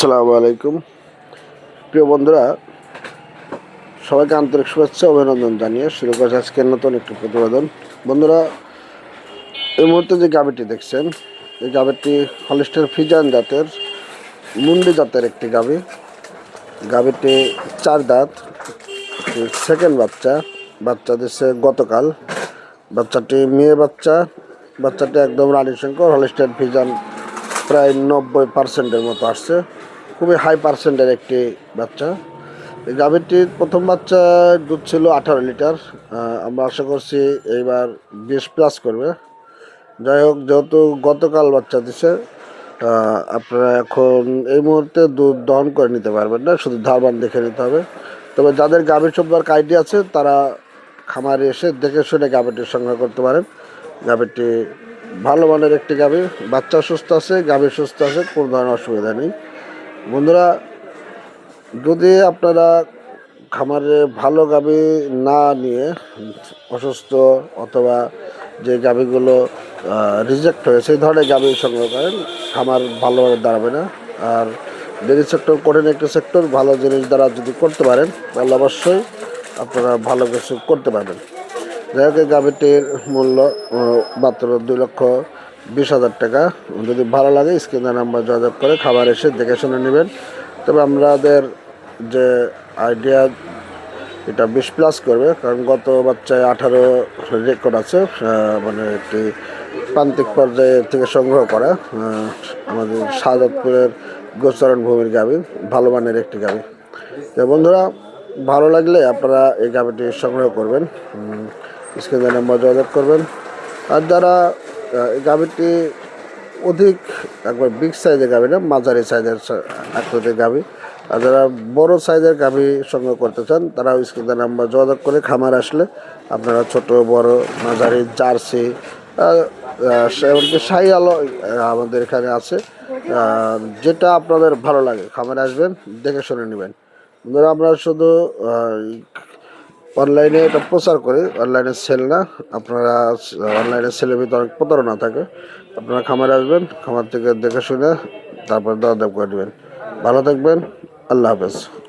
আসসালামু আলাইকুম। প্রিয় বন্ধুরা, সবাইকে আন্তরিক শুভেচ্ছা, অভিনন্দন জানিয়ে শুরু করছে আজকের নতুন একটি প্রতিবেদন। বন্ধুরা, এই মুহূর্তে যে গাবিটি দেখছেন, এই গাবিটি হলিস্টার ফিজান জাতের, মুন্ডি জাতের একটি গাবি গাবিটি চার দাঁত সেকেন্ড বাচ্চা বাচ্চা দিচ্ছে গতকাল। বাচ্চাটি মেয়ে বাচ্চা, বাচ্চাটি একদম রানী শঙ্কর, হলিস্টার ফিজান প্রায় নব্বই পার্সেন্টের মতো আসছে। খুবই হাই পার্সেন্টের একটি বাচ্চা। এই গাভীটির প্রথম বাচ্চা দুধ ছিল আঠারো লিটার। আমরা আশা করছি এইবার বিশ প্লাস করবে। যাই হোক, যেহেতু গতকাল বাচ্চা দিছে আপনারা এখন এই মুহূর্তে দুধ দহন করে নিতে পারবেন না, শুধু ধারবান দেখে নিতে হবে। তবে যাদের গাভীর সম্পর্ক আইডিয়া আছে, তারা খামারে এসে দেখে শুনে গাভীটি সংগ্রহ করতে পারেন। গাভীটি ভালো মানের একটি গাভী, বাচ্চা সুস্থ আছে, গাভী সুস্থ আছে, কোনো ধরনের অসুবিধা নেই। বন্ধুরা, যদি আপনারা খামারে ভালো গাভী না নিয়ে অসুস্থ অথবা যে গাভীগুলো রিজেক্ট হয়ে, সেই ধরনের গাভী সংগ্রহ করেন, খামার ভালোভাবে দাঁড়াবে না। আর ডেরি সেক্টর কঠিন একটি সেক্টর ভালো জিনিস দ্বারা যদি করতে পারেন, তাহলে অবশ্যই আপনারা ভালো কিছু করতে পারবেন। যাই হোক, এই গাভীটির মূল্য মাত্র দুই লক্ষ বিশ হাজার টাকা। যদি ভালো লাগে স্ক্রিনের নাম্বার যোগাযোগ করে খাবার এসে দেখে শুনে নেবেন। তবে আমাদের যে আইডিয়া এটা বিশ প্লাস করবে, কারণ গত বাচ্চায় আঠারো রেকর্ড আছে মানে একটি প্রান্তিক পর্যায়ে থেকে সংগ্রহ করা আমাদের শাহজাদপুরের গোচরণ ভূমির গাবি ভালো মানের একটি গাবি তো বন্ধুরা, ভালো লাগলে আপনারা এই গাবিটি সংগ্রহ করবেন স্ক্রিনের নাম্বার যোগাযোগ করবেন। আর যারা গাবিটি অধিক একবার বিগ সাইজের গাবি না, মাঝারি সাইজের আকৃতির গাবি আর যারা বড় সাইজের গাবি সংগ্রহ করতে চান তারা স্ক্রিনের নাম্বার যোগাযোগ করে খামার আসলে আপনারা ছোট, বড়, মাঝারি, জার্সি এমনকি শাহি আলো আমাদের এখানে আছে। যেটা আপনাদের ভালো লাগে, খামারে আসবেন, দেখে শুনে নেবেন। বন্ধুরা, আমরা শুধু অনলাইনে এটা প্রচার করে, অনলাইনে সেল না। আপনারা, অনলাইনে সেলের ভিতরে অনেক প্রতারণা থাকে। আপনারা খামারে আসবেন, খামার থেকে দেখে শুনে তারপর দরদাম করে নেবেন। ভালো থাকবেন, আল্লাহ হাফেজ।